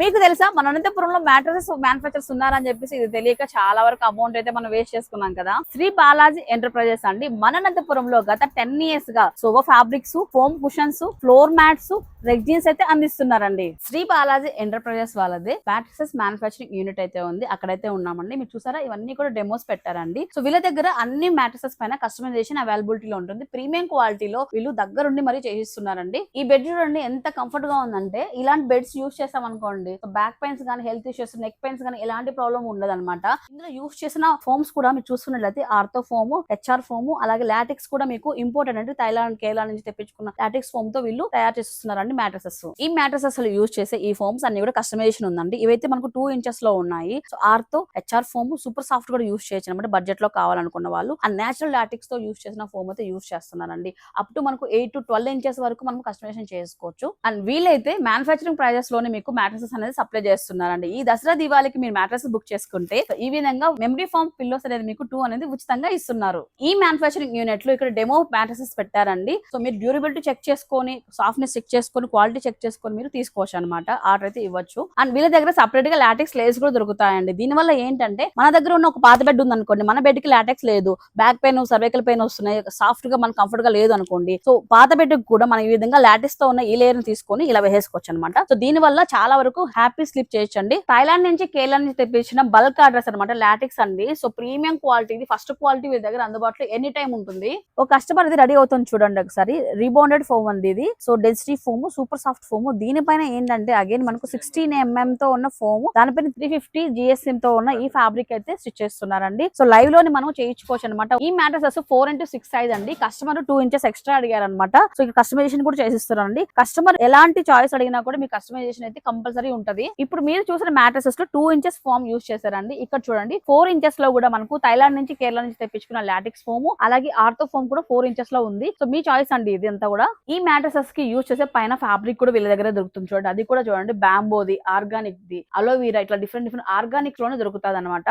మీకు తెలుసా మన అనంతపురంలో మ్యాట్రసెస్ మ్యానుఫాక్చర్స్ ఉన్నారని చెప్పేసి ఇది తెలియక చాలా వరకు అమౌంట్ అయితే మనం వేస్ట్ చేసుకున్నాం కదా. శ్రీ బాలాజీ ఎంటర్ప్రైజెస్ అండి. మన అనంతపురంలో గత టెన్ ఇయర్స్గా sofa fabrics foam cushions floor mats rexines అయితే అందిస్తున్నారండి. శ్రీ బాలాజీ ఎంటర్ప్రైజెస్ వాళ్ళది. మ్యాట్రసెస్ మ్యానుఫాక్చరింగ్ యూనిట్ అయితే ఉంది. అక్కడైతే ఉన్నామండి. మీరు చూసారా? ఇవన్నీ కూడా డెమోస్ పెట్టారండి. సో వీళ్ళ దగ్గర అన్ని మ్యాట్రసెస్ పైన కస్టమైజేషన్ అవైలబిలిటీలో ఉంటుంది. ప్రీమియం క్వాలిటీలో వీళ్ళు దగ్గరుండి మరీ చేయిస్తున్నారండి. ఈ బెడ్ చూడండి ఎంత కంఫర్ట్గా ఉందంటే ఇలాంటి బెడ్స్ యూస్ చేస్తాం అనుకోండి బ్యాక్ పెయిన్స్ కానీ హెల్త్ ఇష్యూస్ నెక్ పెయిన్స్ కానీ ఎలాంటి ప్రాబ్లం ఉండదు అనమాట ఇందులో యూస్ చేసిన ఫోమ్స్ కూడా మీరు చూసుకున్నట్లయితే ఆర్థో ఫోమ్ హెచ్ఆర్ ఫోమ్ అలాగే లాటిక్స్ కూడా మీకు ఇంపార్టెంట్ అంటే థైలాండ్ కేరళ నుంచి తెప్పించుకున్న లాటిక్స్ ఫోమ్తో వీళ్ళు తయారు చేస్తున్నారండి మ్యాట్రసెస్ ఈ మ్యాట్రసెస్ యూస్ చేసే ఈ ఫోమ్స్ అన్ని కూడా కస్టమైజేషన్ ఉందండి. ఇవైతే మనకు టూ ఇంచెస్లో ఉన్నాయి. So ortho HR foam super soft కూడా యూస్ చేయొచ్చు అనమాట. బడ్జెట్లో కావాలనుకున్న వాళ్ళు. ఆ నేచురల్ లాటిక్స్తో యూస్ చేసిన ఫోమ్ అయితే యూస్ చేస్తున్నారండి. అప్ టు మనకు ఎయిట్ టు ట్వెల్వ్ ఇంచెస్ వరకు మనం కస్టమైజేషన్ చేసుకోవచ్చు. అండ్ వీలైతే మ్యానుఫాక్చరింగ్ ప్రైజెస్లోనే మీకు మ్యాట్రసెస్ అనేది సప్లై చేస్తున్నారండి. ఈ దసరా దివాళికి మీరు మ్యాట్రస్ బుక్ చేసుకుంటే ఈ విధంగా మెమరీ ఫామ్ పిల్లోస్ అనేది మీకు టూ అనేది ఉచితంగా ఇస్తున్నారు. ఈ మ్యానుఫాక్చరింగ్ యూనిట్లో ఇక్కడ డెమో మ్యాట్రసెస్ పెట్టారండి. సో మీరు డ్యూరబిలిటీ చెక్ చేసుకొని సాఫ్ట్నెస్ చెక్ చేసుకొని క్వాలిటీ చెక్ చేసుకొని మీరు తీసుకోవచ్చు అనమాట ఆర్డర్ అయితే ఇవ్వచ్చు. అండ్ వీళ్ళ దగ్గర సపరేట్గా లాటెక్స్ లేస్ కూడా దొరుకుతాయండి. దీనివల్ల ఏంటంటే మన దగ్గర ఉన్న ఒక పాత బెడ్ ఉంది అనుకోండి మన బెడ్కి లాటెక్స్ లేదు. బ్యాక్ పెయిన్ సర్వైకల్ పెయిన్ వస్తున్నాయి. సాఫ్ట్గా మనకు కంఫర్ట్గా లేదు అనుకోండి. సో పాత బెడ్ కూడా మనం ఈ విధంగా లాటిస్తో ఉన్న ఈ లేయర్ని తీసుకొని ఇలా వేసుకోవచ్చు అనమాట సో దీని వల్ల చాలా వరకు హ్యాపీ స్లీప్ చేయొచ్చండి. థైలాండ్ నుంచి కేరళ నుంచి తెప్పించిన బల్క్ ఆర్డర్స్ అనమాట లాటిక్స్ అండి. సో ప్రీమియం క్వాలిటీ ఇది ఫస్ట్ క్వాలిటీ వీళ్ళ దగ్గర అందుబాటులో ఎనీ టైం ఉంటుంది. ఒక కస్టమర్ ఇది రెడీ అవుతుంది చూడండి ఒకసారి. రీబౌండెడ్ ఫోమ్ అంది ఇది. So density foam super soft foam. దీనిపైన ఏంటంటే అగైన్ మనకు సిక్స్టీన్ ఎంఎం తో ఉన్న ఫోమ్. దానిపైన త్రీ ఫిఫ్టీ జిఎస్ఎం తో ఉన్న ఈ ఫ్యాబ్రిక్ అయితే స్టిచ్ చేస్తున్నారండి. సో లైవ్లోని మనం చేయించుకోవచ్చు అనమాట ఈ mattresses four into six size అండి. కస్టమర్ టూ ఇంచెస్ ఎక్స్ట్రా అడిగారు అనమాట సో ఇక్కడ కస్టమైజేషన్ కూడా చేసిస్తున్నారండి. కస్టమర్ ఎలాంటి చాయిస్ అడిగినా కూడా మీ కస్టమైజేషన్ అయితే కంపల్సరీ ఉంటది. ఇప్పుడు మీరు చూసిన మ్యాట్రసెస్లో టూ ఇంచెస్ ఫామ్ యూస్ చేశారండి. ఇక్కడ చూడండి. ఫోర్ ఇంచెస్లో కూడా మనకు థైలాండ్ నుంచి కేరళ నుంచి తెప్పించుకున్న లాటిక్స్ ఫోము అలాగే ఆర్థో ఫోమ్ కూడా ఫోర్ ఇంచెస్లో ఉంది. సో మీ చాయిస్ అండి ఇది అంతా కూడా. ఈ మ్యాట్రసెస్కి యూస్ చేసే పైన ఫ్యాబ్రిక్ కూడా వీళ్ళ దగ్గర దొరుకుతుంది చూడండి. అది కూడా చూడండి. బ్యాంబోది ఆర్గానిక్ ది అలోవీరా ఇట్లా డిఫరెంట్ డిఫరెంట్ ఆర్గానిక్లోనే దొరుకుతుంది అనమాట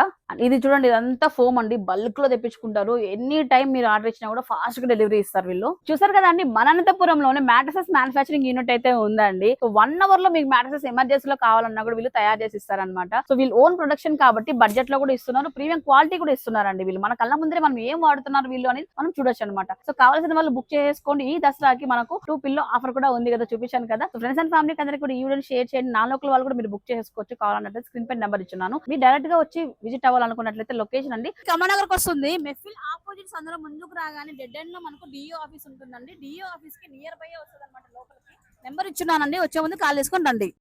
ఇది చూడండి ఇదంతా ఫోమ్ అండి. బల్క్లో తెప్పించుకుంటారు. ఎనీ టైం మీరు ఆర్డర్ ఇచ్చినా కూడా ఫాస్ట్గా డెలివరీ ఇస్తారు వీళ్ళు. చూసారు కదండి మన అనంతపురంలోనే మ్యాట్రసెస్ మ్యానుఫాక్చరింగ్ యూనిట్ అయితే ఉందండి. వన్ అవర్లో మీకు మ్యాట్రసెస్ ఎమర్జెన్సీలో కావాలన్నా కూడా వీళ్ళు తయారు చేసి ఇస్తారనమాట సో వీళ్ళు ఓన్ ప్రొడక్షన్ కాబట్టి బడ్జెట్లో కూడా ఇస్తున్నారు. ప్రీమియం క్వాలిటీ కూడా ఇస్తున్నారండి వీళ్ళు. మన కళ్ళ ముందరే మనం ఏం వాడుతున్నారు వీళ్ళు అనేది మనం చూడొచ్చు అనమాట సో కావాల్సిన వాళ్ళు బుక్ చేసుకోండి. ఈ దసరాకి మనకు టూ పిల్లో ఆఫర్ కూడా ఉంది కదా చూపించాను కదా. ఫ్రెండ్స్ అండ్ ఫ్యామిలీకి అందరికీ కూడా ఈ వీడియో షేర్ చేయండి. నా లోకల్ వాళ్ళు కూడా మీరు బుక్ చేసుకోవచ్చు. కావాలన్నట్టు స్క్రీన్ పై నెంబర్ ఇచ్చున్నాను. మీరు డైరెక్ట్గా వచ్చి విజిట్ అవ్వాలనుకున్నట్లయితే లొకేషన్ అండి. కమనగర్కి వస్తుంది. మెఫిల్ ఆపోజిట్స్ అందరూ ముందుకు రాగానే డెడ్ ఎండ్లో మనకు డిఓ ఆఫీస్ ఉంటుందండి. డిఓ ఆఫీస్కి నియర్ బై వస్తుంది అనమాట లోపలికి? నెంబర్ ఇచ్చున్నానండి. వచ్చే ముందు కాల్ చేసుకొని రండి.